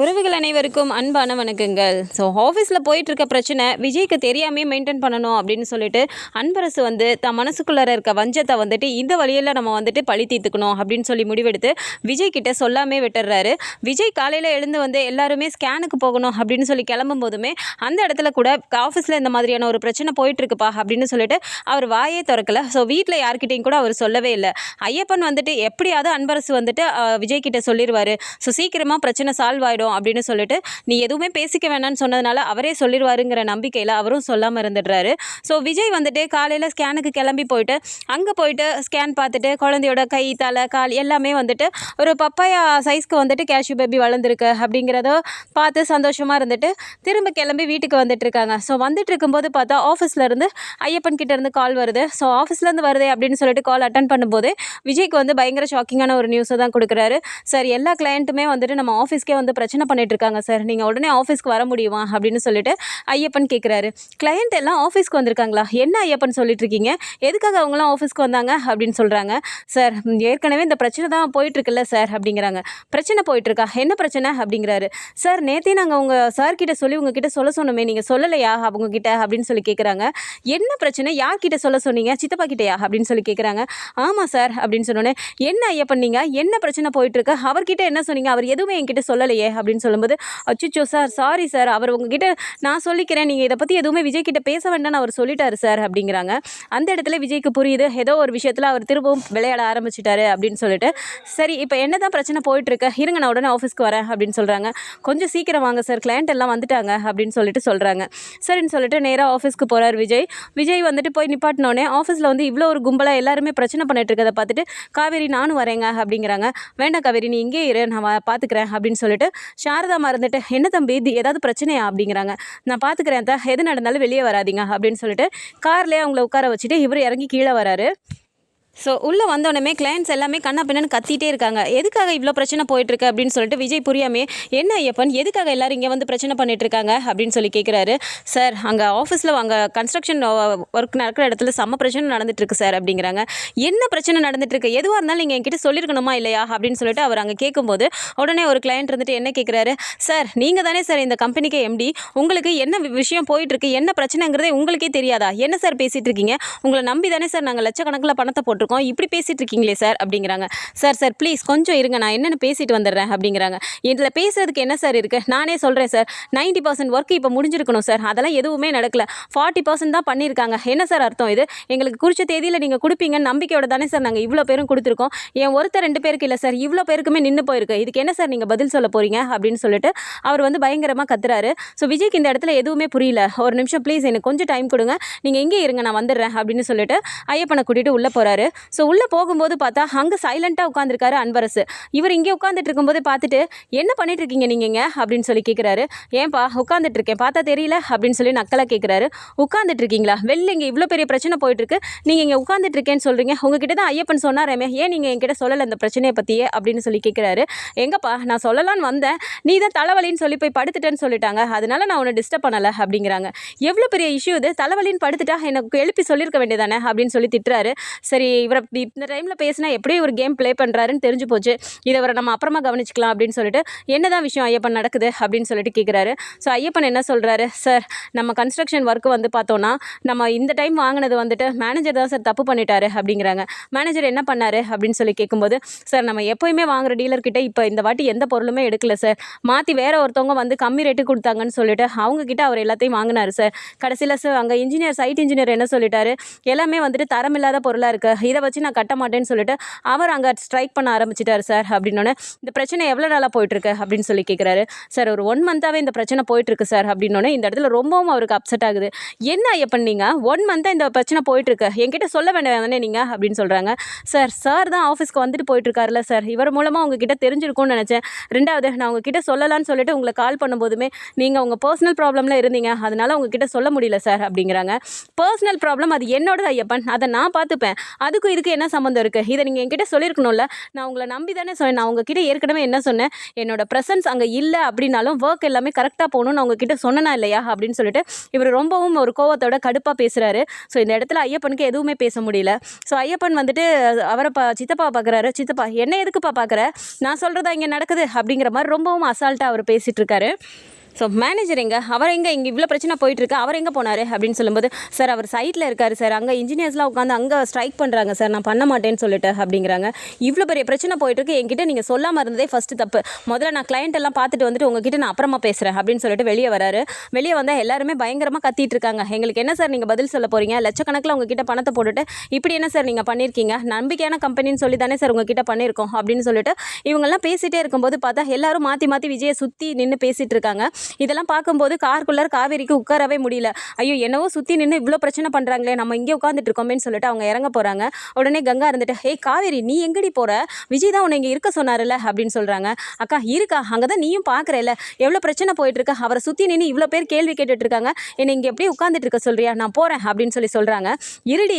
உறவுகள் அனைவருக்கும் அன்பான வணக்கங்கள். ஸோ ஆஃபீஸில் போயிட்டு இருக்க பிரச்சனை விஜய்க்கு தெரியாமே மெயின்டைன் பண்ணணும் அப்படின்னு சொல்லிட்டு அன்பரசு வந்து தன் மனசுக்குள்ளார இருக்க வஞ்சத்தை வந்துட்டு இந்த வழியில் நம்ம வந்துட்டு பழி தீர்த்துக்கணும் அப்படின்னு சொல்லி முடிவெடுத்து விஜய் கிட்ட சொல்லாமே விட்டுறாரு. விஜய் காலையில் எழுந்து வந்து எல்லாருமே ஸ்கேனுக்கு போகணும் அப்படின்னு சொல்லி கிளம்பும் போதுமே அந்த இடத்துல கூட ஆஃபீஸில் இந்த மாதிரியான ஒரு பிரச்சனை போயிட்டுருக்குப்பா அப்படின்னு சொல்லிட்டு அவர் வாயே திறக்கல. ஸோ வீட்டில் யார்கிட்டையும் கூட அவர் சொல்லவே இல்லை. ஐயப்பன் வந்துட்டு எப்படியாவது அன்பரசு வந்துட்டு விஜய் கிட்ட சொல்லிடுவார் ஸோ சீக்கிரமாக பிரச்சனை சால்வ் ஆகிடும் அப்படின்னு சொல்லிட்டு நீ எதுவுமே பேசிக்க வேணாம்னு சொன்னதுனால அவரே சொல்லிடுவாருங்கிற நம்பிக்கையில் அவரும் சொல்லாமல் இருந்துடுறாரு. ஸோ விஜய் வந்துட்டு காலையில் ஸ்கேனுக்கு கிளம்பி போயிட்டு அங்கே போயிட்டு ஸ்கேன் பார்த்துட்டு குழந்தையோட கை தலை கால் எல்லாமே வந்துட்டு ஒரு பப்பாயா சைஸ்க்கு வந்துட்டு கேஷ்யூ பேபி வளர்ந்துருக்கு அப்படிங்கிறத பார்த்து சந்தோஷமாக இருந்துட்டு திரும்ப கிளம்பி வீட்டுக்கு வந்துட்டு இருக்காங்க ஸோ வந்துட்டு இருக்கும்போது பார்த்தா ஆஃபீஸ்லேருந்து ஐயப்பன் கிட்ட இருந்து கால் வருது. ஸோ ஆஃபீஸ்லேருந்து வருதே அப்படின்னு சொல்லிட்டு கால் அட்டன் பண்ணும்போது விஜய்க்கு வந்து பயங்கர ஷாக்கிங்கான ஒரு நியூஸை தான் கொடுக்குறாரு. சார் எல்லா கிளையண்ட்டுமே வந்துட்டு நம்ம ஆஃபீஸ்க்கே வந்து பிரச்சனை பண்ணிட்டு இருக்காங்க சார். நீங்கள் உடனே ஆஃபீஸ்க்கு வர முடியுமா? அப்படின்னு சொல்லிட்டு ஐயப்பன் கேட்குறாரு கிளையண்ட் எல்லாம் ஆஃபீஸ்க்கு வந்திருக்காங்களா? என்ன ஐயப்பன் சொல்லிட்டு இருக்கீங்க எதுக்காக அவங்களாம் ஆஃபீஸ்க்கு வந்தாங்க? அப்படின்னு சொல்கிறாங்க சார் ஏற்கனவே இந்த பிரச்சனை தான் போயிட்டுருக்குல்ல சார் அப்படிங்கிறாங்க. பிரச்சனை போயிட்டுருக்கா? என்ன பிரச்சனை? அப்படிங்கிறாரு. சார் நேற்றே நாங்கள் உங்கள் சார்கிட்ட சொல்லி உங்ககிட்ட சொல்ல சொன்னோமே நீங்கள் சொல்லலையா அவங்க கிட்ட அப்படின்னு சொல்லி கேட்குறாங்க என்ன பிரச்சனை? யார்கிட்ட சொல்ல சொன்னீங்க? சித்தப்பா கிட்டையா? அப்படின்னு சொல்லி கேட்குறாங்க ஆமாம் சார் அப்படின்னு சொன்னோன்னே என்ன ஐயப்பன் நீங்கள் என்ன பிரச்சனை போயிட்டுருக்கு? அவர்கிட்ட என்ன சொன்னீங்க? அவர் எதுவுமே என்கிட்ட சொல்லலையே அப்படின்னு சொல்லும்போது அச்சுச்சோ சார் சாரி சார். அவர் உங்ககிட்ட நான் சொல்லிக்கிறேன். நீங்கள் இதை பற்றி எதுவுமே விஜய் கிட்ட பேச வேண்டாம்னு அவர் சொல்லிட்டாரு சார் அப்படிங்கிறாங்க. அந்த இடத்துல விஜய்க்கு புரியுது. ஏதோ ஒரு விஷயத்தில் அவர் திரும்பவும் விளையாட ஆரம்பிச்சிட்டாரு அப்படின்னு சொல்லிட்டு சரி இப்போ என்ன தான் பிரச்சனை போயிட்டுருக்கு? இருங்க நான் உடனே ஆஃபீஸ்க்கு வரேன் அப்படின்னு சொல்கிறாங்க கொஞ்சம் சீக்கிரம் வாங்க சார். கிளையண்ட் எல்லாம் வந்துட்டாங்க அப்படின்னு சொல்லிட்டு சொல்கிறாங்க சரின்னு சொல்லிட்டு நேராக ஆஃபீஸ்க்கு போகிறார் விஜய். விஜய் வந்துட்டு போய் நிப்பாட்டினோடனே ஆஃபீஸில் வந்து இவ்வளோ ஒரு கும்பலாக எல்லாருமே பிரச்சனை பண்ணிட்டு இருக்கதை பார்த்துட்டு காவேரி நானும் வரேங்க அப்படிங்கிறாங்க. வேண்டாம் காவேரி நீ இங்கே இரு. நான் பார்த்துக்கிறேன் அப்படின்னு சொல்லிட்டு சாரதா மறந்துட்டு என்ன தம்பி இது ஏதாவது பிரச்சனையா? அப்படிங்கிறாங்க. நான் பார்த்துக்கிறேன் தான் எது நடந்தாலும் வெளியே வராதீங்க அப்படின்னு சொல்லிட்டு கார்லேயே அவங்கள உட்கார வச்சுட்டு இவர் இறங்கி கீழே வராரு. ஸோ உள்ளே வந்தோடனே கிளைண்ட்ஸ் எல்லாமே கண்ணா பின்னன்னு கத்திட்டே இருக்காங்க. எதுக்காக இவ்வளோ பிரச்சனை போயிட்டுருக்கு அப்படின்னு சொல்லிட்டு விஜய் புரியாமே என்ன ஐயப்பன் எதுக்காக எல்லாரும் இங்கே வந்து பிரச்சனை பண்ணிட்டு இருக்காங்க அப்படின்னு சொல்லி கேட்குறாரு சார் அங்கே ஆஃபீஸில் அங்கே கன்ஸ்ட்ரக்ஷன் ஒர்க் நடக்கிற இடத்துல செம்ம பிரச்சனை நடந்துட்டுருக்கு சார் அப்படிங்கிறாங்க. என்ன பிரச்சனை நடந்துட்டுருக்கு? எதுவாக இருந்தாலும் நீங்கள் என்கிட்ட சொல்லியிருக்கணுமா இல்லையா? அப்படின்னு சொல்லிட்டு அவர் அங்கே கேட்கும்போது உடனே ஒரு கிளையண்ட் இருந்துட்டு என்ன கேட்குறாரு சார் நீங்கள் தானே சார் இந்த கம்பெனிக்கு எம்டி உங்களுக்கு என்ன விஷயம் போயிட்டுருக்கு? என்ன பிரச்சனைங்கிறதே உங்களுக்கே தெரியாதா? என்ன சார் பேசிகிட்டு இருக்கீங்க உங்களை நம்பி தானே சார் நாங்கள் லட்சக்கணக்கில் பணத்தை போட்டிருக்கோம் இப்படி பேசிகிட்டு இருக்கீங்களே சார்? அப்படிங்கிறாங்க. சார் சார் ப்ளீஸ் கொஞ்சம் இருங்க. நான் என்னென்னு பேசிட்டு வந்துடுறேன். அப்படிங்கிறாங்க. இதில் பேசுறதுக்கு என்ன சார் இருக்குது நானே சொல்கிறேன் சார். 90% பர்சன்ட் ஒர்க் இப்போ முடிஞ்சிருக்கணும் சார். அதெல்லாம் எதுவுமே நடக்கல. ஃபார்ட்டி பர்சன்ட் தான் பண்ணியிருக்காங்க. என்ன சார் அர்த்தம் இது? எங்களுக்கு குறித்த தேதியில் நீங்கள் கொடுப்பீங்கன்னு நம்பிக்கையோட தானே சார் நாங்கள் இவ்வளோ பேரும் கொடுத்துருக்கோம். என் ஒருத்தர் ரெண்டு பேருக்கு இல்லை சார். இவ்வளோ பேருக்குமே நின்று போயிருக்கு. இதுக்கு என்ன சார் நீங்கள் பதில் சொல்ல போகிறீங்க அப்படின்னு சொல்லிட்டு அவர் வந்து பயங்கரமாக கத்துறாரு. ஸோ விஜய்க்கு இந்த இடத்துல எதுவுமே புரியல. ஒரு நிமிஷம் ப்ளீஸ் எனக்கு கொஞ்சம் டைம் கொடுங்க. நீங்கள் எங்கே இருங்க. நான் வந்துடுறேன். அப்படின்னு சொல்லிட்டு ஐயப்பனை கூட்டிகிட்டு உள்ளே போகிறாரு ஸோ உள்ளே போகும்போது பார்த்தா அங்கே சைலண்ட்டாக உட்காந்துருக்காரு அன்பரசு. இவர் இங்கே உட்காந்துட்டு இருக்கும்போது பார்த்துட்டு என்ன பண்ணிட்டு இருக்கீங்க நீங்கள் இங்கே? அப்படின்னு சொல்லி கேட்குறாரு ஏன்பா உட்காந்துட்டு இருக்கேன் பார்த்தா தெரியல? அப்படின்னு சொல்லி நக்கலாக கேட்குறாரு உட்காந்துட்டு இருக்கீங்களா வெளில இங்கே இவ்வளோ பெரிய பிரச்சனை போயிட்டு இருக்கு நீங்கள் இங்கே உட்காந்துட்டு இருக்கேன்னு சொல்கிறீங்க உங்ககிட்ட தான் ஐயப்பன் சொன்னாரேமே ஏன் நீங்கள் என்கிட்ட சொல்லலை இந்த பிரச்சனையை பற்றியே அப்படின்னு சொல்லி கேட்குறாரு எங்கப்பா நான் சொல்லலான்னு வந்தேன். நீ தான் தலைவலின்னு சொல்லி போய் படுத்துட்டேன்னு சொல்லிட்டாங்க. அதனால நான் உன்னை டிஸ்டர்ப் பண்ணலை அப்படிங்கிறாங்க. எவ்வளோ பெரிய இஷ்யூ இது? தலைவலின்னு படுத்துட்டா எனக்கு எழுப்பி சொல்லியிருக்க வேண்டியதானே? அப்படின்னு சொல்லி திட்டுறாரு. சரி இவரை இந்த டைமில் பேசினா எப்படியும் ஒரு கேம் ப்ளே பண்ணுறாருன்னு தெரிஞ்சு போச்சு. இதை அவரை நம்ம அப்புறமா கவனிச்சுக்கலாம் அப்படின்னு சொல்லிட்டு என்ன தான் விஷயம் ஐயப்பன் நடக்குது அப்படின்னு சொல்லிட்டு கேட்குறாரு ஸோ ஐயப்பன் என்ன சொல்கிறாரு சார் நம்ம கன்ஸ்ட்ரக்ஷன் ஒர்க்கு வந்து பார்த்தோன்னா நம்ம இந்த டைம் வாங்கினது வந்துட்டு மேனேஜர் தான் சார் தப்பு பண்ணிட்டாரு அப்படிங்கிறாங்க. மேனேஜர் என்ன பண்ணார் அப்படின்னு சொல்லி கேட்கும்போது சார் நம்ம எப்போயுமே வாங்குற டீலர்கிட்ட இப்போ இந்த வாட்டி எந்த பொருளுமே எடுக்கல சார் மாற்றி வேற ஒருத்தவங்க வந்து கம்மி ரேட்டு கொடுத்தாங்கன்னு சொல்லிட்டு அவங்க கிட்ட அவர் எல்லாத்தையும் வாங்கினாரு சார் கடைசியில் சார் அங்கே இன்ஜினியர் சைட் இன்ஜினியர் என்ன சொல்லிட்டாரு? எல்லாமே வந்துட்டு தரமில்லாத பொருளாக இருக்குது இதை வச்சு நான் கட்ட மாட்டேன்னு சொல்லிட்டு அவர் அங்கே ஸ்ட்ரைக் பண்ண ஆரம்பிச்சிட்டார் சார் அப்படின்னோடனே இந்த பிரச்சனை எவ்வளோ நாளாக போயிட்டுருக்கு? அப்படின்னு சொல்லி கேட்குறாரு சார் ஒரு ஒன் மந்த்தாகவே இந்த பிரச்சனை போயிட்டுருக்கு சார் அப்படின்னோடனே இந்த இடத்துல ரொம்பவும் அவருக்கு அப்செட் ஆகுது. என்ன ஐயப்பன் நீங்கள் ஒன் மந்த்தாக இந்த பிரச்சனை போயிட்டுருக்கு? என்கிட்ட சொல்ல வேண்டாம் தானே நீங்கள் அப்படின்னு சொல்கிறாங்க சார் சார் தான் ஆஃபீஸ்க்கு வந்துட்டு போயிட்டுருக்காருல சார் இவர் மூலமாக உங்ககிட்ட தெரிஞ்சிருக்கும்னு நினச்சேன். ரெண்டாவது நான் உங்ககிட்ட சொல்லலான்னு சொல்லிட்டு உங்களை கால் பண்ணும்போதுமே நீங்கள் உங்கள் பர்சனல் ப்ராப்ளமில் இருந்தீங்க. அதனால் உங்ககிட்ட சொல்ல முடியல சார் அப்படிங்கிறாங்க. பர்சனல் ப்ராப்ளம் அது என்னோடது ஐயப்பன். அதை நான் பார்த்துப்பேன். அது அதுக்கும் இதுக்கு என்ன சம்மந்தம் இருக்குது இதை நீங்கள் என்கிட்ட சொல்லியிருக்கணும்ல. நான் உங்களை நம்பி தானே சொன்னேன். நான் உங்ககிட்ட ஏற்கனவே என்ன சொன்னேன்? என்னோட ப்ரெசன்ஸ் அங்கே இல்லை அப்படின்னாலும் ஒர்க் எல்லாமே கரெக்டாக போகணும்னு நான் உங்ககிட்ட சொன்னனா இல்லையா? அப்படின்னு சொல்லிட்டு இவர் ரொம்பவும் ஒரு கோவத்தோட கடுப்பாக பேசுகிறாரு ஸோ இந்த இடத்துல ஐயப்பனுக்கு எதுவுமே பேச முடியல. ஸோ ஐயப்பன் வந்துட்டு அவரை பா சித்தப்பா பார்க்குறாரு சித்தப்பா என்ன எதுக்குப்பா பார்க்குற நான் சொல்கிறதா இங்கே நடக்குது? அப்படிங்கிற மாதிரி ரொம்பவும் அசால்ட்டாக அவர் பேசிகிட்டு இருக்காரு. ஸோ மேனேஜர் எங்கே? அவர் எங்கே? இங்கே இவ்வளோ பிரச்சனை போயிட்டுருக்கு. அவர் எங்கே போனார்? அப்படின்னு சொல்லும்போது சார் அவர் சைட்டில் இருக்கார் சார். அங்கே இன்ஜினியர்ஸ்லாம் உட்காந்து அங்கே ஸ்ட்ரைக் பண்ணுறாங்க சார். நான் பண்ண மாட்டேன்னு சொல்லிட்டு அப்படிங்கிறாங்க. இவ்வளோ பெரிய பிரச்சனை போயிட்டுருக்கு. என்கிட்ட நீங்கள் சொல்லாமல் இருந்ததே ஃபஸ்ட்டு தப்பு. முதல்ல நான் கிளைண்ட் எல்லாம் பார்த்துட்டு வந்துட்டு உங்ககிட்ட நான் அப்புறமா பேசுகிறேன் அப்படின்னு சொல்லிட்டு வெளியே வராரு. வெளியே வந்தால் எல்லாருமே பயங்கரமாக கத்திட்டு இருக்காங்க. எங்களுக்கு என்ன சார் நீங்கள் பதில் சொல்ல போகிறீங்க லட்சக்கணக்கில் உங்ககிட்ட பணத்தை போட்டுட்டு இப்படி என்ன சார் நீங்கள் பண்ணியிருக்கீங்க? நம்பிக்கையான கம்பெனின்னு சொல்லி தானே சார் உங்ககிட்ட பண்ணியிருக்கோம் அப்படின்னு சொல்லிட்டு இவங்கெல்லாம் பேசிகிட்டே இருக்கும்போது பார்த்தா எல்லாரும் மாற்றி மாற்றி விஜயை சுற்றி நின்று பேசிகிட்டு இருக்காங்க. இதெல்லாம் பார்க்கும்போது காருக்குள்ளார காவேரிக்கு உட்காரவே முடியல. ஐயோ என்னவோ சுற்றி நின்று இவ்வளோ பிரச்சனை பண்ணுறாங்களே நம்ம இங்கே உட்காந்துட்டு இருக்கோமேன்னு சொல்லிட்டு அவங்க இறங்க போகிறாங்க உடனே கங்கா இருந்துட்டு ஹே காவேரி நீ எங்கடி போகிற விஜய் தான் உன்னை இங்கே இருக்க சொன்னார்ல அப்படின்னு சொல்கிறாங்க அக்கா இருக்கா அங்கே தான் நீயும் பார்க்குறல எவ்வளோ பிரச்சனை போயிட்டு இருக்க அவரை சுற்றி நின்று இவ்வளோ பேர் கேள்வி கேட்டுட்ருக்காங்க என்னை இங்கே எப்படி உட்காந்துட்டு இருக்க சொல்றியா? நான் போகிறேன் அப்படின்னு சொல்லி சொல்கிறாங்க இருடி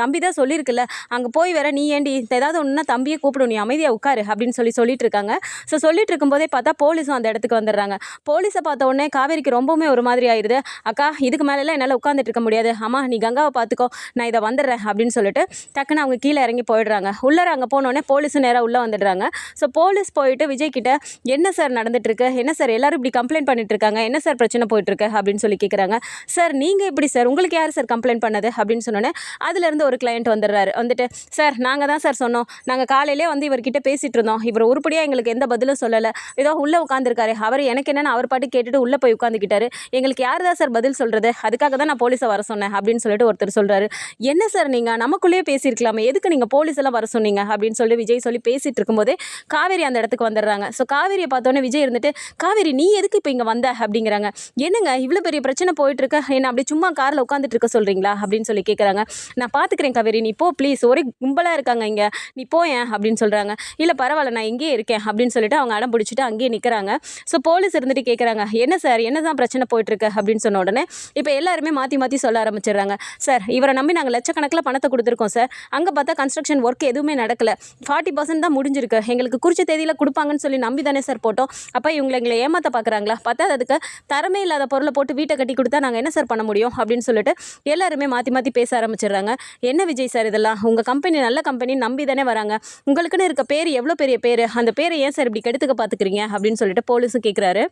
தம்பி தான் சொல்லியிருக்குல்ல. அங்கே போய் வேற நீ ஏண்டி? ஏதாவது ஒன்றுனா தம்பியை கூப்பிடும் நீ அமைதியாக உட்காரு அப்படின்னு சொல்லி சொல்லிட்டு இருக்காங்க. ஸோ சொல்லிட்டு இருக்கும்போதே பார்த்தா போலீஸும் அந்த இடத்துக்கு வந்துடுறாங்க. போலீஸ் பார்த்த உடனே காவேரிக்கு ரொம்பவுமே ஒரு மாதிரி ஆயிடுது அக்கா இதுக்கு மேலெல்லாம் என்னால் உட்காந்துட்டு இருக்க முடியாது. அம்மா நீ கங்காவை பார்த்துக்கோ. நான் இதை வந்துடுறேன் அப்படின்னு சொல்லிட்டு டக்குன்னு அவங்க கீழே இறங்கி போயிடுறாங்க. உள்ளார அங்கே போனோடனே போலீஸும் நேராக உள்ளே வந்துடுறாங்க. ஸோ போலீஸ் போயிட்டு விஜய் கிட்ட என்ன சார் நடந்துட்டுருக்கு? என்ன சார் எல்லாரும் இப்படி கம்ப்ளைண்ட் பண்ணிட்டு இருக்காங்க என்ன சார் பிரச்சனை போயிட்டுருக்கு? அப்படின்னு சொல்லி கேட்குறாங்க சார் நீங்கள் எப்படி சார் உங்களுக்கு யார் சார் கம்ப்ளைண்ட் பண்ணது? அப்படின்னு சொன்னோன்னே அதுலேருந்து ஒரு கிளையண்ட் வந்துடுறாரு. வந்துட்டு சார் நாங்கள் தான் சார் சொன்னோம். நாங்கள் காலையிலே வந்து இவர்கிட்ட பேசிகிட்டு இருந்தோம். இவர் உருப்படியாக எங்களுக்கு எந்த பதிலும் சொல்லலை. ஏதோ உள்ளே உட்காந்துருக்காரு அவர் எனக்கு என்னன்னு அவர் பாட்டு கேட்டுட்டு உள்ளே போய் உட்காந்துக்கிட்டாரு எங்களுக்கு யார் தான் சார் பதில் சொல்கிறது அதுக்காக தான் நான் போலீஸை வர சொன்னேன் அப்படின்னு சொல்லிட்டு ஒருத்தர் சொல்கிறாரு என்ன சார் நீங்கள் நமக்குள்ளேயே பேசியிருக்கலாமே. எதுக்கு நீங்கள் போலீஸ் எல்லாம் வர சொன்னீங்க? அப்படின்னு சொல்லி விஜய் சொல்லி பேசிட்டு இருக்கும்போதே காவேரி அந்த இடத்துக்கு வந்துடுறாங்க. ஸோ காவேரியை பார்த்தோன்னே விஜய் இருந்துட்டு காவேரி நீ எதுக்கு இப்போ இங்கே வந்த? அப்படிங்கிறாங்க. என்னங்க? இவ்வளோ பெரிய பிரச்சனை போயிட்டு இருக்க என்ன அப்படி சும்மா காரில் உட்காந்துட்டு இருக்க சொல்கிறீங்களா அப்படின்னு சொல்லி கேட்குறாங்க நான் பார்த்துக்கிறேன் காவேரி. நீ போ ப்ளீஸ் ஒரே கும்பலாக இருக்காங்க இங்கே. நீ போயேன் அப்படின்னு சொல்கிறாங்க இல்லை பரவாயில்ல. நான் இங்கேயே இருக்கேன். அப்படின்னு சொல்லிட்டு அவங்க அடம் பிடிச்சிட்டு அங்கேயே நிற்கிறாங்க ஸோ போலீஸ் இருந்துட்டு கேட்குறாங்க கேட்குறாங்க என்ன சார்? என்ன தான் பிரச்சனை போயிட்டுருக்கு? அப்படின்னு சொன்ன உடனே இப்போ எல்லாருமே மாற்றி மாற்றி சொல்ல ஆரம்பிச்சிடுறாங்க. சார் இவரை நம்பி நாங்கள் லட்சக்கணக்கில் பணத்தை கொடுத்துருக்கோம் சார். அங்கே பார்த்தா கன்ஸ்ட்ரக்ஷன் ஒர்க் எதுவுமே நடக்கலை. ஃபார்ட்டி பர்சன்ட் தான் முடிஞ்சிருக்கு. எங்களுக்கு குறிச்ச தேதியில் கொடுப்பாங்கன்னு சொல்லி நம்பி தானே சார் போட்டோம். அப்போ இவங்களை எங்களை ஏமாற்ற பார்க்குறாங்களா பார்த்தா அதுக்கு தரமே இல்லாத பொருளை போட்டு வீட்டை கட்டி கொடுத்தா நாங்கள் என்ன சார் பண்ண முடியும்? அப்படின்னு சொல்லிட்டு எல்லாருமே மாற்றி மாற்றி பேச ஆரம்பிச்சிடுறாங்க. என்ன விஜய் சார் இதெல்லாம்? உங்கள் கம்பெனி நல்ல கம்பெனி நம்பி தானே வராங்க. உங்களுக்குன்னு இருக்க பேர் எவ்வளோ பெரிய பேர்? அந்த பேரை ஏன் சார் இப்படி கெடுத்துக்க பார்த்துக்கிறீங்க அப்படின்னு சொல்லிட்டு போலீஸும் கேட்குறாரு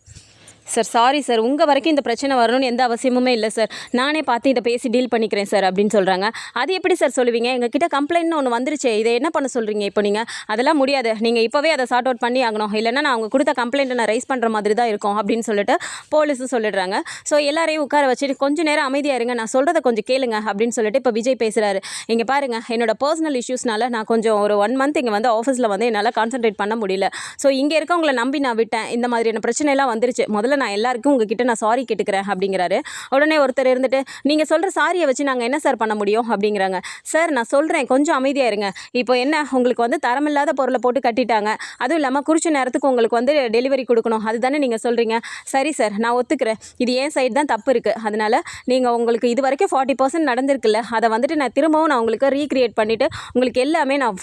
சார் சாரி சார் உங்கள் வரைக்கும் இந்த பிரச்சனை வரணும்னு எந்த அவசியமுமே இல்லை சார் நானே பார்த்து இதை பேசி டீல் பண்ணிக்கிறேன் சார் அப்படின்னு சொல்கிறாங்க அது எப்படி சார் சொல்லுவீங்க? எங்கள் கிட்ட கம்ப்ளைண்ட்னு ஒன்று வந்துருச்சு. இதை என்ன பண்ண சொல்கிறீங்க இப்போ நீங்கள் அதெல்லாம் முடியாது. நீங்கள் இப்போவே அதை சார்ட் அவுட் பண்ணி ஆகணும். இல்லைன்னா நான் அவங்க கொடுத்த கம்ப்ளைண்ட்டை நான் ரைஸ் பண்ணுற மாதிரி தான் இருக்கும் அப்படின்னு சொல்லிட்டு போலீஸும் சொல்லிடுறாங்க. ஸோ எல்லாரையும் உட்கார வச்சுட்டு கொஞ்ச நேரம் அமைதியாக இருங்க. நான் சொல்கிறத கொஞ்சம் கேளுங்க அப்படின்னு சொல்லிட்டு இப்போ விஜய் பேசுகிறாரு இங்கே பாருங்கள் என்னோட பர்சனல் இஷ்யூஸ்னால நான் கொஞ்சம் ஒரு ஒன் மந்த் இங்கே வந்து ஆஃபீஸில் வந்து என்னால் கான்சென்ட்ரேட் பண்ண முடியல. ஸோ இங்கே இருக்கவங்களை நம்பி நான் விட்டேன். இந்த மாதிரியான பிரச்சனை எல்லாம் வந்துருச்சு. முதல்ல நான் எல்லாருக்கும் உங்ககிட்ட நான் சாரி கேட்டுக்கிறேன் அப்படிங்கிறாரு. உடனே ஒருத்தர் இருந்துட்டு நீங்கள் சொல்கிற சாரியை வச்சு நாங்கள் என்ன சார் பண்ண முடியும்? அப்படிங்கிறாங்க. சார் நான் சொல்கிறேன் கொஞ்சம் அமைதியாக இருங்க. இப்போ என்ன? உங்களுக்கு வந்து தரமில்லாத பொருளை போட்டு கட்டிட்டாங்க. அதுவும் இல்லாமல் குறிச்ச நேரத்துக்கு உங்களுக்கு வந்து டெலிவரி கொடுக்கணும். அதுதானே நீங்கள் சொல்கிறீங்க சரி சார் நான் ஒத்துக்கிறேன். இது ஏன் சைடு தான் தப்பு இருக்குது அதனால் நீங்கள் உங்களுக்கு இது வரைக்கும் ஃபார்ட்டி பர்சன்ட் நடந்திருக்குல்ல. அதை வந்துட்டு நான் திரும்பவும் நான் உங்களுக்கு ரீக்ரியேட் பண்ணிவிட்டு உங்களுக்கு எல்லாமே நான்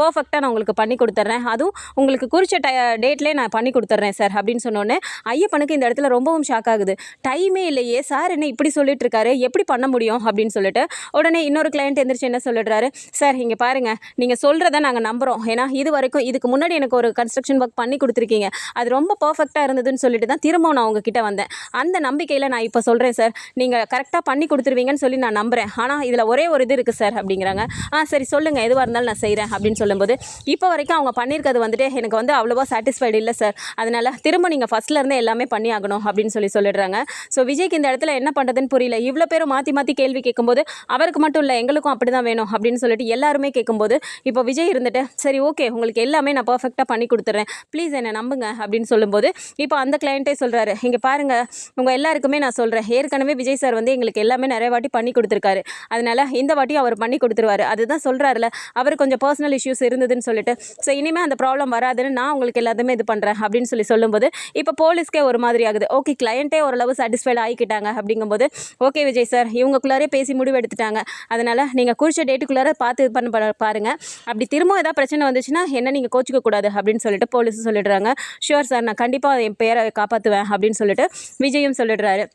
பர்ஃபெக்டாக நான் உங்களுக்கு பண்ணி கொடுத்துட்றேன் அதுவும் உங்களுக்கு குறித்த டை டேட்லேயே நான் பண்ணி கொடுத்துட்றேன் சார் அப்படின்னு சொன்னோன்னே ஐயப்பனுக்கு இந்த இடத்துல ரொம்பவும் ஷாக் ஆகுது. டைமே இல்லையே சார் என்ன இப்படி சொல்லிட்டு இருக்காரு எப்படி பண்ண முடியும்? அப்படின்னு சொல்லிட்டு உடனே இன்னொரு கிளையண்ட் எந்திரிச்சு என்ன சொல்லிடுறாரு? சார் இங்கே பாருங்கள் நீங்கள் சொல்கிறத நாங்கள் நம்புகிறோம் ஏன்னா இது வரைக்கும் இதுக்கு முன்னாடி எனக்கு ஒரு கன்ஸ்ட்ரக்ஷன் ஒர்க் பண்ணி கொடுத்துருக்கீங்க. அது ரொம்ப பர்ஃபெக்டாக இருந்ததுன்னு சொல்லிட்டு தான் திரும்பவும் நான் உங்ககிட்ட வந்தேன். அந்த நம்பிக்கையில் நான் இப்போ சொல்கிறேன் சார் நீங்கள் கரெக்டாக பண்ணி கொடுத்துருவீங்கன்னு சொல்லி நான் நம்புகிறேன் ஆனால் இதில் ஒரே ஒரு இது இருக்குது சார் அப்படிங்கிறாங்க. ஆ சரி சொல்லுங்கள் எதுவாக இருந்தாலும் நான் செய்கிறேன் அப்படின்னு சொல்லும்போது இப்போ வரைக்கும் அவங்க பண்ணியிருக்கிறது வந்துட்டு எனக்கு வந்து அவ்வளோவா சாட்டிஸ்ஃபைடு இல்லை சார் அதனால் திரும்ப நீங்கள் ஃபஸ்ட்டில் இருந்தே எல்லாமே பண்ணி பண்ணி ஆகணும் அப்படின்னு சொல்லி சொல்லிடுறாங்க. ஸோ விஜய்க்கு இந்த இடத்துல என்ன பண்ணுறதுன்னு புரியல. இவ்வளோ பேரும் மாற்றி மாற்றி கேள்வி கேட்கும்போது அவருக்கு மட்டும் இல்லை எங்களுக்கும் அப்படி தான் வேணும் அப்படின்னு சொல்லிட்டு எல்லாருமே கேட்கும்போது இப்போ விஜய் இருந்துட்டு சரி ஓகே உங்களுக்கு எல்லாமே நான் பர்ஃபெக்டாக பண்ணி கொடுத்துட்றேன் ப்ளீஸ் என்னை நம்புங்க அப்படின்னு சொல்லும்போது இப்போ அந்த கிளையண்ட்டே சொல்கிறாரு இங்கே பாருங்கள் உங்கள் எல்லாருக்குமே நான் சொல்கிறேன் ஏற்கனவே விஜய் சார் வந்து எங்களுக்கு எல்லாமே நிறைய வாட்டி பண்ணி கொடுத்துருக்காரு. அதனால் இந்த வாட்டி அவர் பண்ணி கொடுத்துருவாரு. அதுதான் சொல்கிறாருல அவர் கொஞ்சம் பர்சனல் இஷ்யூஸ் இருந்ததுன்னு சொல்லிட்டு ஸோ இனிமேல் அந்த ப்ராப்ளம் வராதுன்னு நான் உங்களுக்கு எல்லாத்தையுமே இது பண்ணுறேன் அப்படின்னு சொல்லி சொல்லும்போது இப்போ போலீஸ்க்கே ஒரு மாதிரி மாதிரி ஆகுது. ஓகே கிளையண்ட்டே ஓரளவு சாட்டிஸ்ஃபைட் ஆகிக்கிட்டாங்க அப்படிங்கும்போது ஓகே விஜய் சார் இவங்களுக்குள்ளாரே பேசி முடிவு எடுத்துட்டாங்க. அதனால் நீங்கள் குறித்த டேட்டுக்குள்ளார பார்த்து இது பண்ண பாருங்கள் அப்படி திரும்ப ஏதாவது பிரச்சனை வந்துச்சுன்னா என்ன நீங்கள் கோச்சிக்க கூடாது அப்படின்னு சொல்லிட்டு போலீஸும் சொல்லிடுறாங்க. ஷுவர் சார் நான் கண்டிப்பாக என் பேரை காப்பாற்றுவேன் அப்படின்னு சொல்லிட்டு விஜயும் சொல்லிடுறாரு.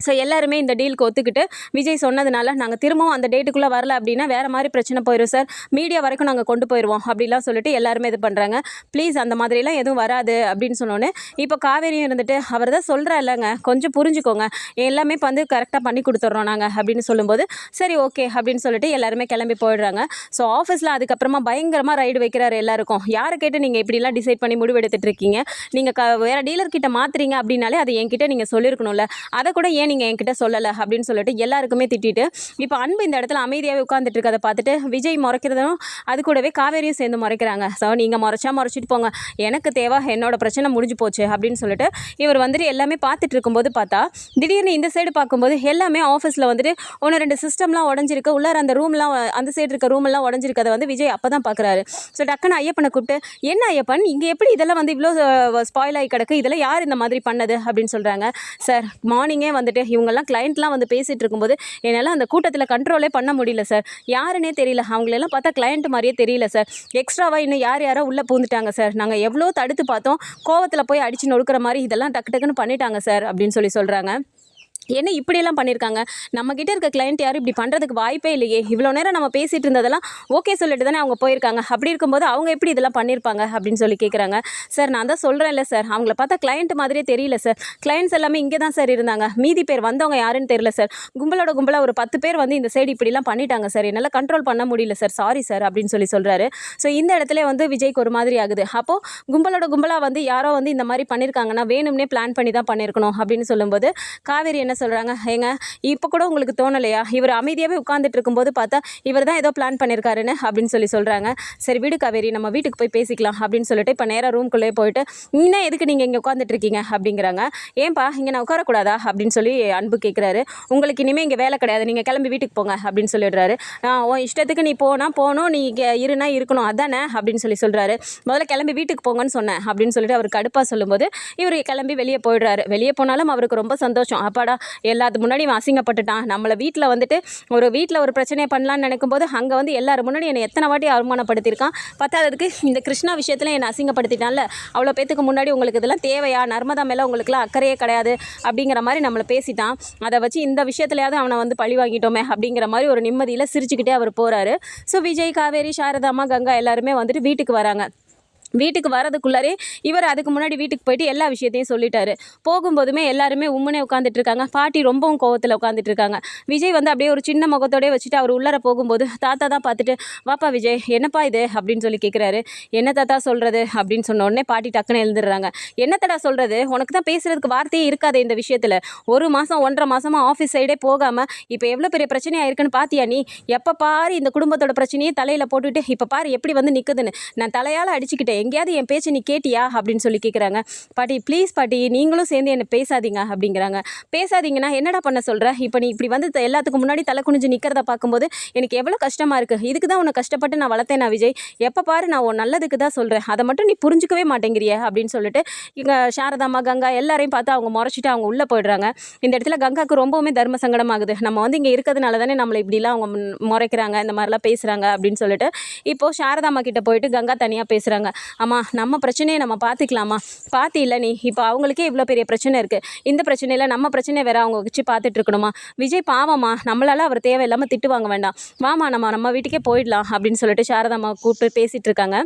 ஸோ எல்லாருமே இந்த டீலுக்கு ஒத்துக்கிட்டு விஜய் சொன்னதுனால நாங்கள் திரும்பவும் அந்த டேட்டுக்குள்ளே வரல அப்படின்னா வேறு மாதிரி பிரச்சனை போயிடும் சார் மீடியா வரைக்கும் நாங்கள் கொண்டு போயிடுவோம் அப்படிலாம் சொல்லிட்டு எல்லாருமே இது பண்ணுறாங்க ப்ளீஸ் அந்த மாதிரிலாம் எதுவும் வராது அப்படின்னு சொன்னோன்னே இப்போ காவேரியும் இருந்துட்டு அவர் தான் சொல்கிறா இல்லைங்க கொஞ்சம் புரிஞ்சுக்கோங்க. எல்லாமே இப்போ வந்து கரெக்டாக பண்ணி கொடுத்துட்றோம் நாங்கள் அப்படின்னு சொல்லும்போது சரி ஓகே அப்படின்னு சொல்லிட்டு எல்லாருமே கிளம்பி போயிடுறாங்க. ஸோ ஆஃபீஸில் அதுக்கப்புறமா பயங்கரமாக ரைடு வைக்கிறாரு எல்லாருக்கும். யாரை கேட்டு நீங்கள் இப்படிலாம் டிசைட் பண்ணி முடிவு எடுத்துகிட்டு இருக்கீங்க? நீங்கள் க வேறு டீலர் மாற்றுறீங்க அப்படின்னாலே அதை என்கிட்ட நீங்கள் சொல்லியிருக்கணும்ல. அதை கூட ஏன் நீங்கள் என்கிட்ட சொல்லலை அப்படின்னு சொல்லிட்டு எல்லாருக்குமே திட்டிட்டு இப்போ அன்பு இந்த இடத்துல அமைதியாகவே உட்காந்துட்டு இருக்கதை பார்த்துட்டு விஜய் முறைக்கிறதும் அது கூடவே காவேரியும் சேர்ந்து முறைக்கிறாங்க. ஸோ நீங்கள் முறைச்சா முறைச்சிட்டு போங்க. எனக்கு தேவை என்னோட பிரச்சனை முடிஞ்சு போச்சு அப்படின்னு சொல்லிட்டு இவர் வந்துட்டு எல்லாமே பார்த்துட்டு இருக்கும்போது பார்த்தா திடீர்னு இந்த சைடு பார்க்கும்போது எல்லாமே ஆஃபீஸில் வந்துட்டு ஒன்று ரெண்டு சிஸ்டம்லாம் உடஞ்சிருக்கு. உள்ளார அந்த ரூம்லாம் அந்த சைடு இருக்க ரூமெல்லாம் உடஞ்சிருக்கதை வந்து விஜய் அப்போ தான் பார்க்குறாரு. ஸோ டக்குன்னு ஐயப்பனை கூப்பிட்டு என்ன ஐயப்பன்? இங்கே எப்படி இதெல்லாம் வந்து இவ்வளோ ஸ்பாயில் ஆகி கிடக்கு? இதெல்லாம் யார் இந்த மாதிரி பண்ணது? அப்படின்னு சொல்கிறாங்க சார் மார்னிங்கே வந்துட்டு இவங்கெல்லாம் கிளைண்ட்லாம் வந்து பேசிகிட்டு இருக்கும்போது என்னால் அந்த கூட்டத்தில் கண்ட்ரோலே பண்ண முடியல சார் யாருன்னே தெரியல. அவங்களெல்லாம் பார்த்தா கிளையண்ட் மாதிரியே தெரியல சார் எக்ஸ்ட்ராவாக இன்னும் யார் யாரோ உள்ளே பூந்துட்டாங்க சார் நாங்கள் எவ்வளோ தடுத்து பார்த்தோம் கோவத்தில் போய் அடித்து நொடுக்கிற மாதிரி இதெல்லாம் டக்கு டக்குன்னு பண்ணிட்டாங்க சார் அப்படின்னு சொல்லி சொல்கிறாங்க என்ன இப்படியெல்லாம் பண்ணியிருக்காங்க நம்மக்கிட்ட இருக்க கிளைண்ட் யாரும் இப்படி பண்ணுறதுக்கு வாய்ப்பே இல்லையே. இவ்வளோ நேரம் நம்ம பேசிகிட்டு இருந்ததெல்லாம் ஓகே சொல்லிட்டு தானே அவங்க போயிருக்காங்க. அப்படி இருக்கும்போது அவங்க எப்படி இதெல்லாம் பண்ணியிருப்பாங்க அப்படின்னு சொல்லி கேட்குறாங்க சார் நான் தான் சொல்கிறேன்ல சார் அவங்கள பார்த்தா கிளைண்ட் மாதிரியே தெரியல சார் கிளைண்ட்ஸ் எல்லாமே இங்கே தான் சார் இருந்தாங்க. மீதி பேர் வந்தவங்க யாருன்னு தெரியல சார் கும்பலோட கும்பலாக ஒரு பத்து பேர் வந்து இந்த சைடு இப்படிலாம் பண்ணிட்டாங்க சார் என்னால் கண்ட்ரோல் பண்ண முடியல சார் சாரி சார் அப்படின்னு சொல்லி சொல்கிறாரு ஸோ இந்த இடத்துல வந்து விஜய்க்கு ஒரு மாதிரி ஆகுது. அப்போது கும்பலோட கும்பலாக வந்து யாரோ வந்து இந்த மாதிரி பண்ணியிருக்காங்கன்னா வேணும்னே பிளான் பண்ணி தான் பண்ணியிருக்கணும் அப்படின்னு சொல்லும்போது காவேரி என்ன சொல்கிறாங்க ஏங்க இப்போ கூட உங்களுக்கு தோணலையா? இவர் அமைதியாகவே உட்காந்துட்டு இருக்கும்போது பார்த்தா இவர் தான் ஏதோ பிளான் பண்ணியிருக்காருன்னு அப்படின்னு சொல்லி சொல்கிறாங்க சரி வீடு காவேரி நம்ம வீட்டுக்கு போய் பேசிக்கலாம் அப்படின்னு சொல்லிட்டு இப்போ நேராக ரூம்குள்ளே போயிட்டு இன்னும் எதுக்கு நீங்கள் இங்கே உட்காந்துட்டு இருக்கீங்க? அப்படிங்கிறாங்க. ஏன்பா இங்கே நான் உட்காரக்கூடாதா? அப்படின்னு சொல்லி அன்பு கேட்குறாரு உங்களுக்கு இனிமேல் இங்கே வேலை கிடையாது. நீங்கள் கிளம்பி வீட்டுக்கு போங்க அப்படின்னு சொல்லிடுறாரு. உன் இஷ்டத்துக்கு நீ போனால் போகணும். நீ இங்கே இருனா இருக்கணும். அதானே? அப்படின்னு சொல்லி சொல்கிறாரு முதல்ல கிளம்பி வீட்டுக்கு போங்கன்னு சொன்னேன் அப்படின்னு சொல்லிட்டு அவர் கடுப்பாக சொல்லும்போது இவர் கிளம்பி வெளியே போயிடுறாரு. வெளியே போனாலும் அவருக்கு ரொம்ப சந்தோஷம். அப்பாடா எல்லாத்து முன்னாடி இவன் அசிங்கப்பட்டுட்டான். நம்மளை வீட்டில் வந்துட்டு ஒரு வீட்டில் ஒரு பிரச்சனையை பண்ணலான்னு நினைக்கும்போது அங்கே வந்து எல்லாரும் முன்னாடி என்னை எத்தனை வாட்டி அவமானப்படுத்தியிருக்கான். பத்தாததுக்கு இந்த கிருஷ்ணா விஷயத்தில் என்னை அசிங்கப்படுத்திட்டான்ல. அவ்வளோ பேத்துக்கு முன்னாடி உங்களுக்கு இதெல்லாம் தேவையா? நர்மதா மேலே உங்களுக்குலாம் அக்கறையே கிடையாது அப்படிங்கிற மாதிரி நம்மளை பேசிட்டான். அதை வச்சு இந்த விஷயத்துலையாவது அவனை வந்து பழி வாங்கிட்டோமே அப்படிங்கிற மாதிரி ஒரு நிம்மதியில் சிரிச்சுக்கிட்டே அவர் போகிறாரு ஸோ விஜய் காவேரி சாரதாமா கங்கா எல்லாருமே வந்துட்டு வீட்டுக்கு வராங்க. வீட்டுக்கு வரதுக்குள்ளாரே இவர் அதுக்கு முன்னாடி வீட்டுக்கு போயிட்டு எல்லா விஷயத்தையும் சொல்லிட்டாரு. போகும்போதுமே எல்லாருமே உம்முனே உட்காந்துட்டு இருக்காங்க பாட்டி ரொம்பவும் கோவத்தில் உட்காந்துட்டு இருக்காங்க விஜய் வந்து அப்படியே ஒரு சின்ன முகத்தோடய வச்சுட்டு அவர் உள்ளார போகும்போது தாத்தா தான் பார்த்துட்டு வாப்பா விஜய் என்னப்பா இது? அப்படின்னு சொல்லி கேட்குறாரு என்ன தாத்தா சொல்கிறது அப்படின்னு சொன்ன உடனே பாட்டி டக்குன்னு எழுந்துடுறாங்க. என்னத்தடா சொல்கிறது உனக்கு தான் பேசுறதுக்கு வார்த்தையே இருக்காது இந்த விஷயத்தில். ஒரு மாதம் ஒன்றரை மாதமாக ஆஃபீஸ் சைடே போகாமல் இப்போ எவ்வளோ பெரிய பிரச்சனையாக இருக்குன்னு பார்த்தியா நீ? எப்போ பாரு இந்த குடும்பத்தோட பிரச்சனையே தலையில் போட்டுட்டு இப்போ பாரு எப்படி வந்து நிற்குதுன்னு நான் தலையால் அடிச்சுக்கிட்டேன். எங்கேயாவது என் பேச்சு நீ கேட்டியா அப்படின்னு சொல்லி கேட்குறாங்க பாட்டி ப்ளீஸ் பாட்டி நீங்களும் சேர்ந்து என்னை பேசாதீங்க அப்படிங்கிறாங்க. பேசாதீங்கன்னா என்னடா பண்ண சொல்கிற இப்போ நீ இப்படி வந்து எல்லாத்துக்கும் முன்னாடி தலை குனிஞ்சு நிற்கிறத பார்க்கும்போது எனக்கு எவ்வளோ கஷ்டமாக இருக்குது இதுக்கு தான் உன்னை கஷ்டப்பட்டு நான் வளர்த்தேன் நான் விஜய். எப்போ பாரு நான் உன் நல்லதுக்கு தான் சொல்கிறேன் அதை மட்டும் நீ புரிஞ்சுக்கவே மாட்டேங்கிறிய அப்படின்னு சொல்லிட்டு இங்கே சாரதாம்மா கங்கா எல்லாரையும் பார்த்து அவங்க முறைச்சிட்டு அவங்க உள்ளே போயிடுறாங்க. இந்த இடத்துல கங்காவுக்கு ரொம்பவுமே தர்ம சங்கடமாகுது. நம்ம வந்து இங்கே இருக்கிறதுனால தானே நம்மளை இப்படிலாம் அவங்க முறைக்கிறாங்க இந்த மாதிரிலாம் பேசுகிறாங்க அப்படின்னு சொல்லிட்டு இப்போது சாரதாம்மா கிட்ட போயிட்டு கங்கா தனியாக பேசுகிறாங்க அம்மா நம்ம பிரச்சனையை நம்ம பார்த்துக்கலாமா பார்த்து இல்லை நீ. இப்போ அவங்களுக்கே இவ்வளோ பெரிய பிரச்சனை இருக்குது இந்த பிரச்சனையில் நம்ம பிரச்சனை வேறு அவங்க வச்சு பார்த்துட்டு இருக்கணுமா? விஜய் பாவம்மா நம்மளால் அவர் தேவையில்லாமல் திட்டு வாங்க வேண்டாம். வாமா நம்ம நம்ம வீட்டுக்கே போயிடலாம் அப்படின்னு சொல்லிட்டு சாரதாம்மா கூப்பிட்டு பேசிகிட்டு இருக்காங்க.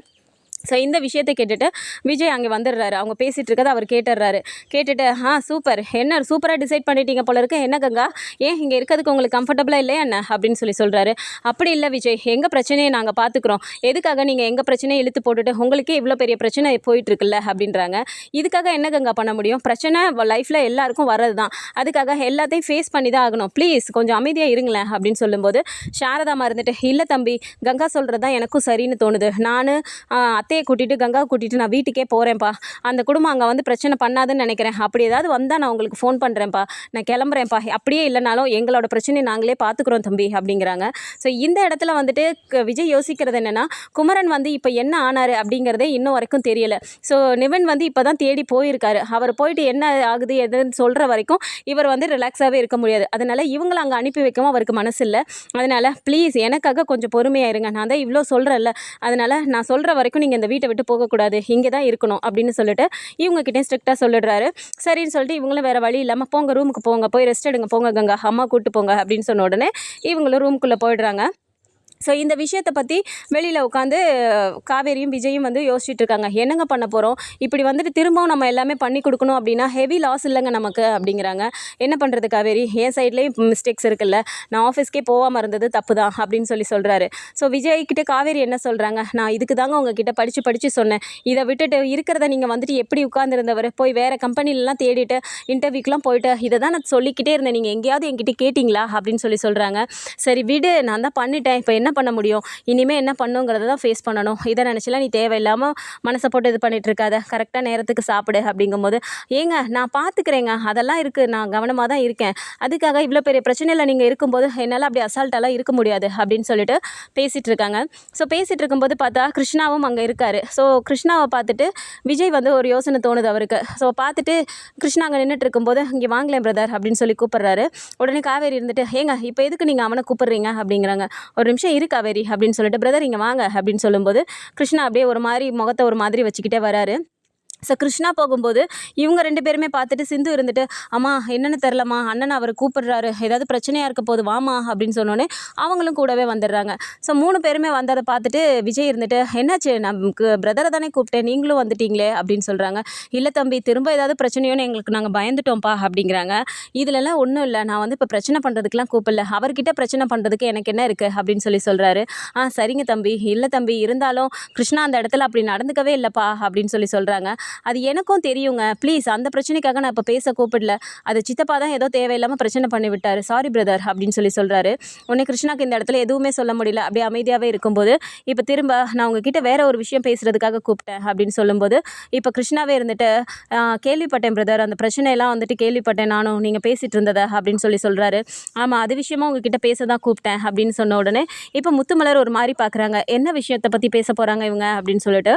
ஸோ இந்த விஷயத்தை கேட்டுட்டு விஜய் அங்கே வந்துடுறாரு. அவங்க பேசிகிட்டு இருக்கதை அவர் கேட்டுடுறாரு. கேட்டுட்டு ஆ சூப்பர் என்ன சூப்பராக டிசைட் பண்ணிட்டீங்க போல இருக்கு. என்ன கங்கா? ஏன் இங்கே இருக்கிறதுக்கு உங்களுக்கு கம்ஃபர்டபுளாக இல்லையா என்ன? அப்படின்னு சொல்லி சொல்கிறாரு அப்படி இல்லை விஜய். எங்கள் பிரச்சனையை நாங்கள் பார்த்துக்குறோம் எதுக்காக நீங்கள் எங்கள் பிரச்சனையை இழுத்து போட்டுட்டு உங்களுக்கே இவ்வளோ பெரிய பிரச்சனை போயிட்டுருக்குல்ல அப்படின்றாங்க. இதுக்காக என்ன கங்கா பண்ண முடியும்? பிரச்சனை லைஃப்பில் எல்லாருக்கும் வர்றது தான் அதுக்காக எல்லாத்தையும் ஃபேஸ் பண்ணி தான் ஆகணும். ப்ளீஸ் கொஞ்சம் அமைதியாக இருங்களேன். அப்படின்னு சொல்லும்போது சாரதாமா இருந்துட்டு இல்லை தம்பி கங்கா சொல்கிறது தான் எனக்கும் சரின்னு தோணுது. நான் அத்தையை கூட்டிகிட்டு கங்காவை கூட்டிகிட்டு நான் வீட்டுக்கே போகிறேன்ப்பா அந்த குடும்பம் அங்கே வந்து பிரச்சனை பண்ணாதுன்னு நினைக்கிறேன். அப்படி ஏதாவது வந்தால் நான் உங்களுக்கு ஃபோன் பண்ணுறேன்ப்பா நான் கிளம்புறேன்ப்பா. அப்படியே இல்லைனாலும் எங்களோட பிரச்சனையை நாங்களே பார்த்துக்குறோம் தம்பி அப்படிங்கிறாங்க. ஸோ இந்த இடத்துல வந்துட்டு க- விஜய் யோசிக்கிறது என்னென்னா குமரன் வந்து இப்போ என்ன ஆனார் அப்படிங்கிறதே இன்னும் வரைக்கும் தெரியலை. ஸோ நிவன் வந்து இப்போ தான் தேடி போயிருக்காரு. அவர் போயிட்டு என்ன ஆகுது எதுன்னு சொல்கிற வரைக்கும் இவர் வந்து ரிலாக்ஸாகவே இருக்க முடியாது. அதனால் இவங்களை அங்கே அனுப்பி வைக்கவும் அவருக்கு மனசு இல்லை. அதனால் ப்ளீஸ் எனக்காக கொஞ்சம் பொறுமையாக இருங்க. நான் தான் இவ்வளோ சொல்கிறேன்ல அதனால் நான் சொல்கிற வரைக்கும் நீங்கள் இந்த வீட்டை விட்டு போகக்கூடாது இங்கே தான் இருக்கணும் அப்படின்னு சொல்லிட்டு இவங்ககிட்டே ஸ்ட்ரிக்டாக சொல்லிடுறாரு. சரின்னு சொல்லிட்டு இவங்களும் வேறு வழி இல்லாமல் போங்க ரூமுக்கு போங்க போய் ரெஸ்ட் எடுங்க போங்க கங்கா அம்மா கூட்டு போங்க அப்படின்னு சொன்ன உடனே இவங்களும் ரூம்குள்ளே போயிடுறாங்க. ஸோ இந்த விஷயத்தை பற்றி வெளியில் உட்காந்து காவேரியும் விஜயும் வந்து யோசிச்சுட்டு இருக்காங்க என்னங்க பண்ண போகிறோம் இப்படி வந்துட்டு திரும்பவும் நம்ம எல்லாமே பண்ணி கொடுக்கணும் அப்படின்னா ஹெவி லாஸ் இல்லைங்க நமக்கு அப்படிங்கிறாங்க. என்ன பண்ணுறது காவேரி? என் சைட்லேயும் மிஸ்டேக்ஸ் இருக்குல்ல. நான் ஆஃபீஸ்க்கே போகாமல் இருந்தது தப்பு தான் அப்படின்னு சொல்லி சொல்கிறாரு ஸோ விஜய் கிட்ட காவேரி என்ன சொல்கிறாங்க நான் இதுக்கு தாங்க உங்ககிட்ட படித்து படித்து சொன்னேன். இதை விட்டுட்டு இருக்கிறத நீங்கள் வந்துட்டு எப்படி உட்காந்துருந்தவர் போய் வேறு கம்பெனிலலாம் தேடிட்டு இன்டர்வியூக்கெலாம் போயிட்டு இதை தான் நான் சொல்லிக்கிட்டே இருந்தேன். நீங்கள் எங்கேயாவது என்கிட்ட கேட்டிங்களா? அப்படின்னு சொல்லி சொல்கிறாங்க சரி விடு. நான் தான் பண்ணிட்டேன். இப்போ என்ன பண்ண முடியும்? இனிமேல் என்ன பண்ணுங்கிறத தான் ஃபேஸ் பண்ணணும். இதை நினச்சிலாம் நீ தேவையில்லாமல் மனசை போட்டு இது பண்ணிட்டு இருக்காத கரெக்டாக நேரத்துக்கு சாப்பிடு அப்படிங்கும்போது ஏங்க நான் பார்த்துக்கிறேங்க அதெல்லாம் இருக்குது நான் கவனமாக தான் இருக்கேன். அதுக்காக இவ்வளோ பெரிய பிரச்சனையில் நீங்கள் இருக்கும்போது என்னால் அப்படி அசால்ட்டாலாம் இருக்க முடியாது அப்படின்னு சொல்லிட்டு பேசிகிட்டு இருக்காங்க ஸோ பேசிகிட்டு இருக்கும்போது பார்த்தா கிருஷ்ணாவும் அங்கே இருக்காரு. ஸோ கிருஷ்ணாவை பார்த்துட்டு விஜய் வந்து ஒரு யோசனை தோணுது அவருக்கு. ஸோ பார்த்துட்டு கிருஷ்ணா அங்கே நின்றுட்டு இருக்கும்போது இங்கே வாங்கலேன் பிரதர் அப்படின்னு சொல்லி கூப்பிட்றாரு. உடனே காவேரி இருந்துட்டு ஏங்க இப்போ எதுக்கு நீங்கள் அவனை கூப்பிட்றீங்க? அப்படிங்கிறாங்க. ஒரு நிமிஷம் இரு காவேரி அப்படின்னு சொல்லிட்டு பிரதர் இங்கே வாங்க. அப்படின்னு சொல்லும்போது கிருஷ்ணா அப்படியே ஒரு மாதிரி முகத்தை ஒரு மாதிரி வச்சுக்கிட்டே வராரு. ஸோ கிருஷ்ணா போகும்போது இவங்க ரெண்டு பேருமே பார்த்துட்டு சிந்து இருந்துட்டு அம்மா என்னென்னு தெரிலம்மா அண்ணன் அவர் கூப்பிடுறாரு ஏதாவது பிரச்சனையாக இருக்க போது வாமா அப்படின்னு சொன்னோன்னே அவங்களும் கூடவே வந்துடுறாங்க. ஸோ மூணு பேருமே வந்ததை பார்த்துட்டு விஜய் இருந்துட்டு என்னாச்சு? நமக்கு பிரதரை தானே கூப்பிட்டேன் நீங்களும் வந்துட்டீங்களே அப்படின்னு சொல்கிறாங்க இல்லை தம்பி திரும்ப ஏதாவது பிரச்சனையோன்னு எங்களுக்கு நாங்கள் பயந்துட்டோம்ப்பா அப்படிங்கிறாங்க. இதுலலாம் ஒன்றும் இல்லை நான் வந்து இப்போ பிரச்சனை பண்ணுறதுக்குலாம் கூப்பிடல அவர்கிட்ட பிரச்சனை பண்ணுறதுக்கு எனக்கு என்ன இருக்குது அப்படின்னு சொல்லி சொல்கிறாரு ஆ சரிங்க தம்பி இல்லை தம்பி இருந்தாலும் கிருஷ்ணா அந்த இடத்துல அப்படி நடந்துக்கவே இல்லைப்பா அப்படின்னு சொல்லி சொல்கிறாங்க அது எனக்கும் தெரியுங்க. ப்ளீஸ் அந்த பிரச்சனைக்காக நான் இப்போ பேச கூப்பிடல. அது சித்தப்பா தான் ஏதோ தேவையில்லாமல் பிரச்சனை பண்ணி விட்டார். சாரி பிரதர் அப்படின்னு சொல்லி சொல்கிறாரு உடனே கிருஷ்ணாக்கு இந்த இடத்துல எதுவுமே சொல்ல முடியல. அப்படியே அமைதியாகவே இருக்கும்போது இப்போ திரும்ப நான் உங்ககிட்ட வேற ஒரு விஷயம் பேசுகிறதுக்காக கூப்பிட்டேன் அப்படின்னு சொல்லும்போது இப்போ கிருஷ்ணாவே இருந்துட்டு கேள்விப்பட்டேன் பிரதர் அந்த பிரச்சனையெல்லாம் வந்துட்டு கேள்விப்பட்டேன் நானும். நீங்கள் பேசிகிட்டு இருந்ததை அப்படின்னு சொல்லி சொல்கிறாரு ஆமாம் அது விஷயமா உங்ககிட்ட பேச தான் கூப்பிட்டேன் அப்படின்னு சொன்ன உடனே இப்போ முத்துமலர் ஒரு மாதிரி பார்க்குறாங்க என்ன விஷயத்தை பற்றி பேச போகிறாங்க இவங்க அப்படின்னு சொல்லிட்டு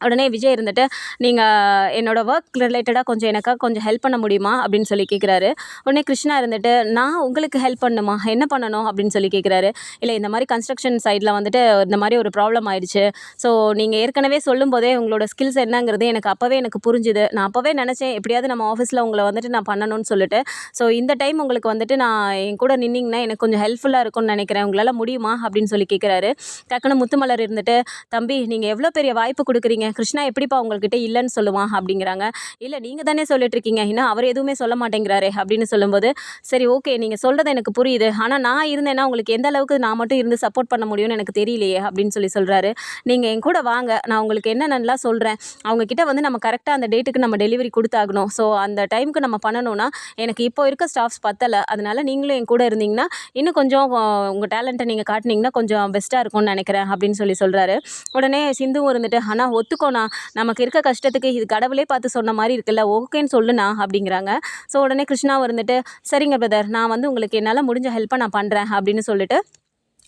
உடனே விஜய் இருந்துட்டு நீங்கள் என்னோட ஒர்க் ரிலேட்டடாக கொஞ்சம் எனக்காக கொஞ்சம் ஹெல்ப் பண்ண முடியுமா? அப்படின்னு சொல்லி கேட்குறாரு உடனே கிருஷ்ணா இருந்துட்டு நான் உங்களுக்கு ஹெல்ப் பண்ணணுமா என்ன பண்ணணும்? அப்படின்னு சொல்லி கேட்குறாரு இல்லை இந்த மாதிரி கன்ஸ்ட்ரக்ஷன் சைடில் வந்துட்டு இந்த மாதிரி ஒரு ப்ராப்ளம் ஆயிடுச்சு. ஸோ நீங்கள் ஏற்கனவே சொல்லும்போதே உங்களோட ஸ்கில்ஸ் என்னங்கிறது எனக்கு அப்போவே எனக்கு புரிஞ்சுது. நான் அப்போவே நினச்சேன் எப்படியாவது நம்ம ஆஃபீஸில் உங்களை வந்துட்டு நான் பண்ணணும்னு சொல்லிட்டு. ஸோ இந்த டைம் உங்களுக்கு வந்துட்டு நான் என் கூட நின்னிங்கன்னா எனக்கு கொஞ்சம் ஹெல்ப்ஃபுல்லாக இருக்கும்னு நினைக்கிறேன். உங்களால் முடியுமா? அப்படின்னு சொல்லி கேட்குறாரு டக்குன்னு முத்துமலர் இருந்துட்டு தம்பி நீங்கள் எவ்வளோ பெரிய வாய்ப்பு கொடுக்குறீங்க? கிருஷ்ணா எப்படிப்பா உங்கள்கிட்ட இல்லைன்னு சொல்லுவான் அப்படிங்கிறாங்க. இல்லை நீங்கள் தானே சொல்லிட்டு இருக்கீங்க ஏன்னா அவர் எதுவுமே சொல்ல மாட்டேங்கிறாரே அப்படின்னு சொல்லும்போது சரி ஓகே நீங்கள் சொல்கிறது எனக்கு புரியுது. ஆனால் நான் இருந்தேன்னா உங்களுக்கு எந்த அளவுக்கு நான் மட்டும் இருந்து சப்போர்ட் பண்ண முடியும்னு எனக்கு தெரியலையே அப்படின்னு சொல்லி சொல்கிறாரு நீங்கள் என் கூட வாங்க. நான் உங்களுக்கு என்னென்னலாம் சொல்கிறேன் அவங்கக்கிட்ட வந்து நம்ம கரெக்டாக அந்த டேட்டுக்கு நம்ம டெலிவரி கொடுத்தாகணும். ஸோ அந்த டைமுக்கு நம்ம பண்ணணும்னா எனக்கு இப்போ இருக்க ஸ்டாஃப்ஸ் பத்தலை. அதனால் நீங்களும் என் கூட இருந்தீங்கன்னா இன்னும் கொஞ்சம் உங்கள் டேலண்ட்டை நீங்கள் காட்டினீங்கன்னா கொஞ்சம் பெஸ்ட்டாக இருக்கும்னு நினைக்கிறேன் அப்படின்னு சொல்லி சொல்கிறாரு உடனே சிந்துவும் இருந்துட்டு ஆனால் ஒத்துக்கோண்ணா நமக்கு இருக்க கஷ்டத்துக்கு இது கடவுளே பார்த்து சொன்ன மாதிரி இருக்குல்ல ஓகேன்னு சொல்லுண்ணா அப்படிங்கிறாங்க. ஸோ உடனே கிருஷ்ணா இருந்துட்டு சரிங்க பிரதர் நான் வந்து உங்களுக்கு என்னால் முடிஞ்ச ஹெல்ப்பை நான் பண்ணுறேன் அப்படின்னு சொல்லிட்டு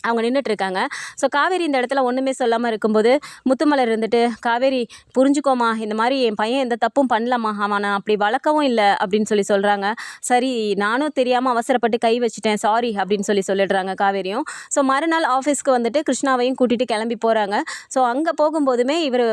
அவங்க நின்றுட்டுருக்காங்க ஸோ காவேரி இந்த இடத்துல ஒன்றுமே சொல்லாமல் இருக்கும்போது முத்துமலர் இருந்துட்டு காவேரி புரிஞ்சுக்கோமா இந்த மாதிரி என் பையன் எந்த தப்பும் பண்ணலாமா அவன் நான் அப்படி வளர்க்கவும் இல்லை அப்படின்னு சொல்லி சொல்கிறாங்க சரி நானும் தெரியாமல் அவசரப்பட்டு கை வச்சுட்டேன் சாரி அப்படின்னு சொல்லி சொல்லிடுறாங்க காவேரியும். ஸோ மறுநாள் ஆஃபீஸ்க்கு வந்துட்டு கிருஷ்ணாவையும் கூட்டிகிட்டு கிளம்பி போகிறாங்க ஸோ அங்கே போகும்போதுமே இவர்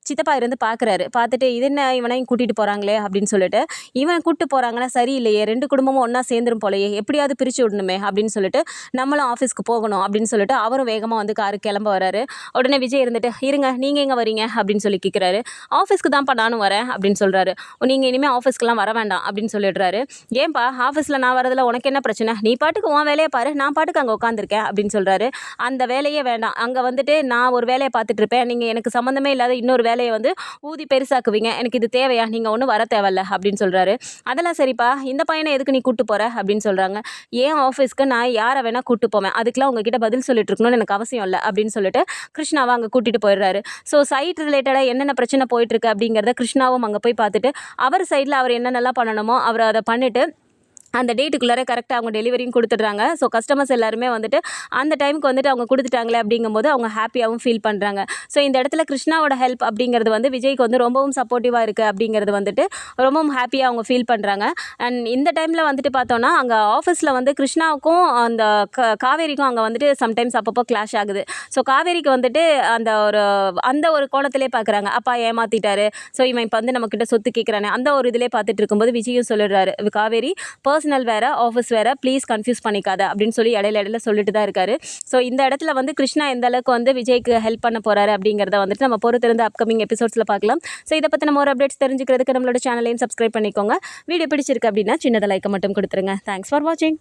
சித்தப்பா இருந்து பார்க்குறாரு பார்த்துட்டு இது என்ன இவனையும் கூட்டிகிட்டு போகிறாங்களே அப்படின்னு சொல்லிட்டு இவன் கூப்பிட்டு போகிறாங்கன்னா சரியில்லையே ரெண்டு குடும்பமும் ஒன்றா சேர்ந்துரும் போலையே எப்படியாவது பிரித்து விடணுமே அப்படின்னு சொல்லிட்டு நம்மளும் ஆஃபீஸ்க்கு போகணும் அப்படின்னு சொல்லிட்டு அவரும் வேகமாக வந்து காரு கிளம்ப வராரு. உடனே விஜய் இருந்துட்டு இருங்க நீங்கள் எங்கே வரீங்க? அப்படின்னு சொல்லி கேட்குறாரு ஆஃபீஸ்க்கு தான்ப்பா நானும் வரேன் அப்படின்னு சொல்கிறாரு நீங்கள் இனிமேல் ஆஃபீஸ்க்குலாம் வர வேண்டாம் அப்படின்னு சொல்லிடுறாரு. ஏன்பா ஆஃபீஸில் நான் வரதில் உனக்கு என்ன பிரச்சனை? நீ பாட்டுக்கு உன் வேலையை பாரு நான் பாட்டுக்கு அங்கே உட்காந்துருக்கேன் அப்படின்னு சொல்கிறாரு அந்த வேலையே வேண்டாம். அங்கே வந்துட்டு நான் ஒரு வேலையை பார்த்துட்டு இருப்பேன். நீங்கள் எனக்கு சம்மந்தமே இல்லாத இன்னொரு வேலையை வந்து ஊதி பெருசாக்குவீங்க. எனக்கு இது தேவையா? நீங்கள் ஒன்றும் வர தேவையில்ல அப்படின்னு சொல்கிறாரு அதெல்லாம் சரிப்பா. இந்த பையனை எதுக்கு நீ கூட்டு போகிற அப்படின்னு சொல்கிறாங்க ஏன் ஆஃபீஸ்க்கு நான் யாரை வேணால் கூட்டு போவேன். அதுக்கெலாம் கேள்விக்கெல்லாம் உங்ககிட்ட பதில் சொல்லிட்டு இருக்கணும்னு எனக்கு அவசியம் இல்லை அப்படின்னு சொல்லிட்டு கிருஷ்ணாவை அங்கே கூட்டிகிட்டு போயிடுறாரு. ஸோ சைட் ரிலேட்டடாக என்னென்ன பிரச்சனை போயிட்டுருக்கு அப்படிங்கிறத கிருஷ்ணாவும் அங்கே போய் பார்த்துட்டு அவர் சைடில் அவர் என்னென்னலாம் பண்ணணுமோ அவர் அதை பண்ணிவிட்டு அந்த டேட்டுக்குள்ளார கரெக்டாக அவங்க டெலிவரியும் கொடுத்துட்றாங்க. ஸோ கஸ்டமர்ஸ் எல்லாருமே வந்துட்டு அந்த டைமுக்கு வந்துட்டு அவங்க கொடுத்துட்டாங்களே அப்படிங்கும்போது அவங்க ஹாப்பியாகவும் ஃபீல் பண்ணுறாங்க ஸோ இந்த இடத்துல கிருஷ்ணாவோட ஹெல்ப் அப்படிங்கிறது வந்து விஜய்க்கு வந்து ரொம்பவும் சப்போர்ட்டிவாக இருக்குது அப்படிங்கிறது வந்துட்டு ரொம்பவும் ஹாப்பியாக அவங்க ஃபீல் பண்ணுறாங்க அண்ட் இந்த டைமில் வந்துட்டு பார்த்தோன்னா அங்கே ஆஃபீஸில் வந்து கிருஷ்ணாவுக்கும் அந்த க காவேரிக்கும் அங்கே வந்துட்டு சம்டைம்ஸ் அப்பப்போ கிளாஷ் ஆகுது. ஸோ காவேரிக்கு வந்துட்டு அந்த ஒரு அந்த ஒரு கோணத்திலே பார்க்குறாங்க அப்பா ஏமாத்திட்டாரு. ஸோ இவன் இப்போ வந்து நம்மக்கிட்ட சொத்து கேட்குறானே அந்த ஒரு இதிலே பார்த்துட்டு இருக்கும்போது விஜயும் சொல்லிடுறாரு. காவேரி பர்ஸ் பர்சனல் வேறு ஆஃபீஸ் வேறு ப்ளீஸ் கன்ஃபியூஸ் பண்ணிக்காத அப்படின்னு சொல்லி இடையில இடையில சொல்லிட்டு தான் இருக்காரு. ஸோ இந்த இடத்துல வந்து கிருஷ்ணா எந்த அளவுக்கு வந்து விஜய்க்கு ஹெல்ப் பண்ண போகிறாரு அப்படிங்கிறத வந்துட்டு நம்ம பொறுத்திருந்து அப்கமிங் எபிசோட்ஸில் பார்க்கலாம். ஸோ இதை பற்றி நம்ம ஒரு அப்டேட்ஸ் தெரிஞ்சுக்கிறதுக்கு நம்மளோட சேனலையும் சப்ஸ்கிரைப் பண்ணிக்கோங்க. வீடியோ பிடிச்சிருக்கு அப்படின்னா சின்னதாக லைக்கை மட்டும் கொடுத்துருங்க. தேங்க்ஸ் ஃபார் வாட்சிங்